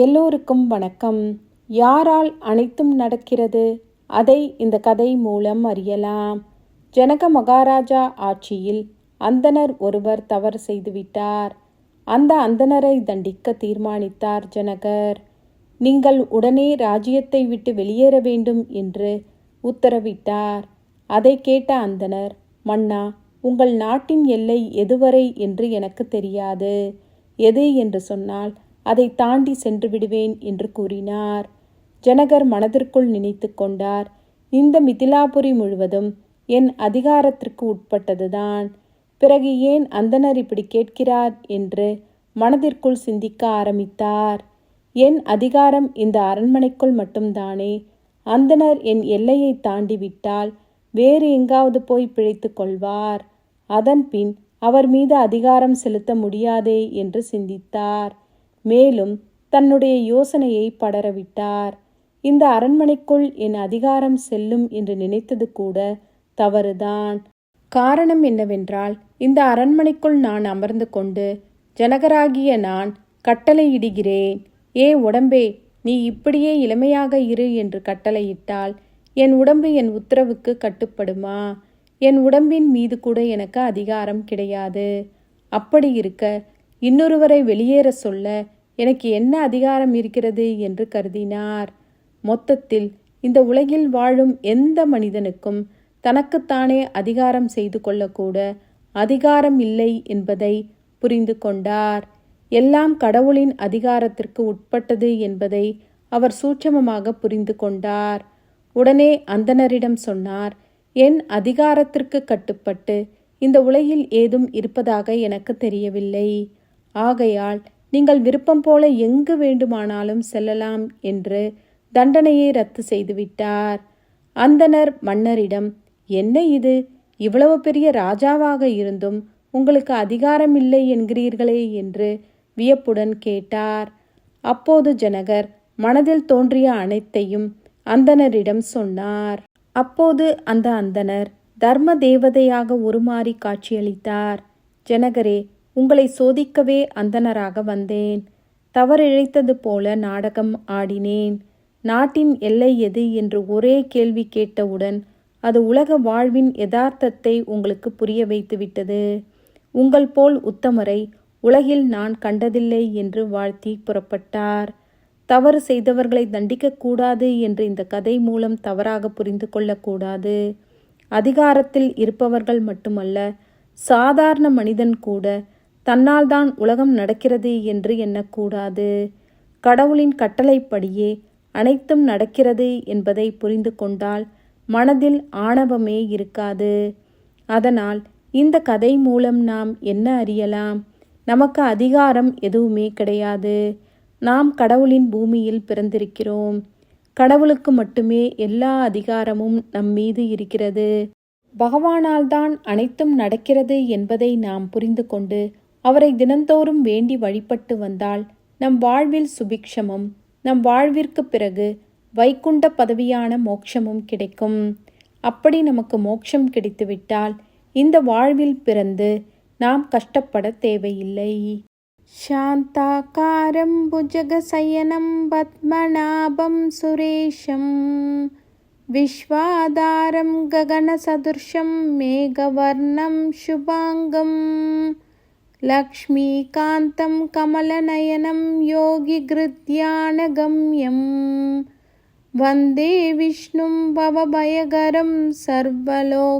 எல்லோருக்கும் வணக்கம். யாரால் அனைத்தும் நடக்கிறது? அதை இந்த கதை மூலம் அறியலாம். ஜனக மகாராஜா ஆட்சியில் அந்தணர் ஒருவர் தவறு செய்துவிட்டார். அந்த அந்தணரை தண்டிக்க தீர்மானித்தார் ஜனகர். நீங்கள் உடனே ராஜ்யத்தை விட்டு வெளியேற வேண்டும் என்று உத்தரவிட்டார். அதை கேட்ட அந்தணர் மன்னா உங்கள் நாட்டின் எல்லை எதுவரை? என்று எனக்கு தெரியாது. எது? என்று சொன்னால் அதை தாண்டி சென்று விடுவேன் என்று கூறினார். ஜனகர் மனதிற்குள் நினைத்து கொண்டார். இந்த மிதிலாபுரி முழுவதும் என் அதிகாரத்திற்கு உட்பட்டதுதான். பிறகு ஏன் அந்தனர் இப்படி கேட்கிறார் என்று மனதிற்குள் சிந்திக்க ஆரம்பித்தார். என் அதிகாரம் இந்த அரண்மனைக்குள் மட்டும்தானே? அந்தனர் என் எல்லையை தாண்டி விட்டால் வேறு எங்காவது போய் பிழைத்து கொள்வார். அதன்பின் அவர் மீது அதிகாரம் செலுத்த முடியாதே என்று சிந்தித்தார். மேலும் தன்னுடைய யோசனையை படரவிட்டார். இந்த அரண்மனைக்குள் என் அதிகாரம் செல்லும் என்று நினைத்தது கூட தவறுதான். காரணம் என்னவென்றால் இந்த அரண்மனைக்குள் நான் அமர்ந்து கொண்டு ஜனகராகிய நான் கட்டளையிடுகிறேன். ஏ உடம்பே நீ இப்படியே இளமையாக இரு என்று கட்டளையிட்டால் என் உடம்பு என் உத்தரவுக்கு கட்டுப்படுமா? என் உடம்பின் மீது கூட எனக்கு அதிகாரம் கிடையாது. அப்படி இருக்க இன்னொருவரை வெளியேற சொல்ல எனக்கு என்ன அதிகாரம் இருக்கிறது என்று கருதினார். மொத்தத்தில் இந்த உலகில் வாழும் எந்த மனிதனுக்கும் தனக்குத்தானே அதிகாரம் செய்து கொள்ளக்கூட அதிகாரம் இல்லை என்பதை புரிந்து கொண்டார். எல்லாம் கடவுளின் அதிகாரத்திற்கு உட்பட்டது என்பதை அவர் சூட்சமமாக புரிந்து கொண்டார். உடனே அந்தனரிடம் சொன்னார் என் அதிகாரத்திற்கு கட்டுப்பட்டு இந்த உலகில் ஏதும் இருப்பதாக எனக்கு தெரியவில்லை. ஆகையால் நீங்கள் விருப்பம் போல எங்கு வேண்டுமானாலும் செல்லலாம் என்று தண்டனையை ரத்து செய்துவிட்டார். அந்தனர் மன்னரிடம் என்ன இது? இவ்வளவு பெரிய ராஜாவாக இருந்தும் உங்களுக்கு அதிகாரம் இல்லை என்கிறீர்களே என்று வியப்புடன் கேட்டார். அப்போது ஜனகர் மனதில் தோன்றிய அனைத்தையும் அந்தனரிடம் சொன்னார். அப்போது அந்த அந்தனர் தர்ம தேவதையாக உருமாறி காட்சியளித்தார். ஜனகரே உங்களை சோதிக்கவே அந்தனராக வந்தேன். தவறிழைத்தது போல நாடகம் ஆடினேன். நாட்டின் எல்லை எது என்று ஒரே கேள்வி கேட்டவுடன் அது உலக வாழ்வின் யதார்த்தத்தை உங்களுக்கு புரிய வைத்துவிட்டது. உங்கள் போல் உத்தமரை உலகில் நான் கண்டதில்லை என்று வாழ்த்தி புறப்பட்டார். தவறு செய்தவர்களை தண்டிக்கக்கூடாது என்று இந்த கதை மூலம் தவறாக புரிந்து கொள்ளக்கூடாது அதிகாரத்தில் இருப்பவர்கள் மட்டுமல்ல சாதாரண மனிதன் கூட தன்னால் தான் உலகம் நடக்கிறது என்று எண்ணக்கூடாது. கடவுளின் கட்டளைப்படியே அனைத்தும் நடக்கிறது என்பதை புரிந்து கொண்டால் மனதில் ஆணவமே இருக்காது. அதனால் இந்த கதை மூலம் நாம் என்ன அறியலாம்? நமக்கு அதிகாரம் எதுவுமே கிடையாது. நாம் கடவுளின் பூமியில் பிறந்திருக்கிறோம். கடவுளுக்கு மட்டுமே எல்லா அதிகாரமும் நம் மீது இருக்கிறது. பகவானால் தான் அனைத்தும் நடக்கிறது என்பதை நாம் புரிந்து கொண்டு அவரை தினந்தோறும் வேண்டி வழிபட்டு வந்தால் நம் வாழ்வில் சுபிக்ஷமும் நம் வாழ்விற்கு பிறகு வைகுண்ட பதவியான மோட்சமும் கிடைக்கும். அப்படி நமக்கு மோட்சம் கிடைத்துவிட்டால் இந்த வாழ்வில் பிறந்து நாம் கஷ்டப்பட தேவையில்லை. சாந்தாக்காரம் புஜகசயனம் பத்மநாபம் சுரேஷம் விஸ்வாதாரம் ககன சதுர்ஷம் மேகவர்ணம் சுபாங்கம் लक्ष्मीकान्तं कमलनयनं योगिगृध्यानगम्यं वन्दे विष्णुं भवभयगरं सर्वलोकैकनाथम्